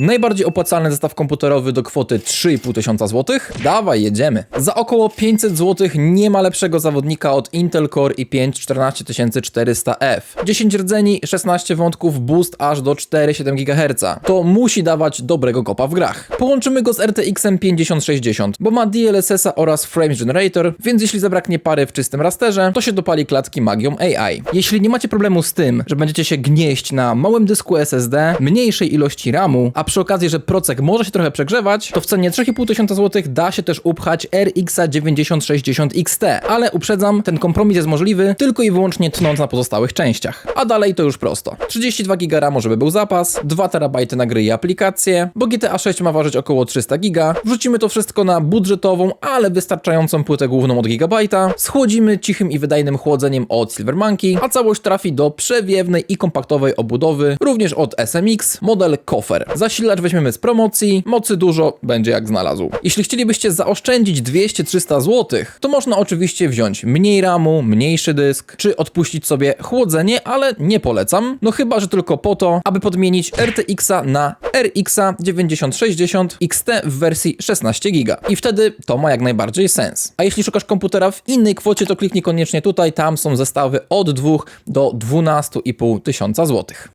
Najbardziej opłacalny zestaw komputerowy do kwoty 3,5 tysiąca złotych? Dawaj, jedziemy. Za około 500 złotych nie ma lepszego zawodnika od Intel Core i5 14400F. 10 rdzeni, 16 wątków, boost aż do 4,7 GHz. To musi dawać dobrego kopa w grach. Połączymy go z RTX-em 5060, bo ma DLSS-a oraz Frame Generator, więc jeśli zabraknie pary w czystym rasterze, to się dopali klatki magią AI. Jeśli nie macie problemu z tym, że będziecie się gnieść na małym dysku SSD, mniejszej ilości RAMu, a przy okazji, że procek może się trochę przegrzewać, to w cenie 3500 zł da się też upchać RX 9060 XT, ale uprzedzam, ten kompromis jest możliwy tylko i wyłącznie tnąc na pozostałych częściach. A dalej to już prosto. 32 GB RAMu, żeby był zapas, 2 TB na gry i aplikacje, bo GTA 6 ma ważyć około 300 GB. Wrzucimy to wszystko na budżetową, ale wystarczającą płytę główną od gigabajta, schłodzimy cichym i wydajnym chłodzeniem od Silver Monkey, a całość trafi do przewiewnej i kompaktowej obudowy, również od SMX, model Kofer. Zasilacz weźmiemy z promocji, mocy dużo, będzie jak znalazł. Jeśli chcielibyście zaoszczędzić 200-300 zł, to można oczywiście wziąć mniej RAMu, mniejszy dysk, czy odpuścić sobie chłodzenie, ale nie polecam, no chyba, że tylko po to, aby podmienić RTX-a na RX 9060 XT w wersji 16 GB. I wtedy to ma jak najbardziej sens. A jeśli szukasz komputera w innej kwocie, to kliknij koniecznie tutaj, tam są zestawy od 2 do 12,5 tysiąca złotych.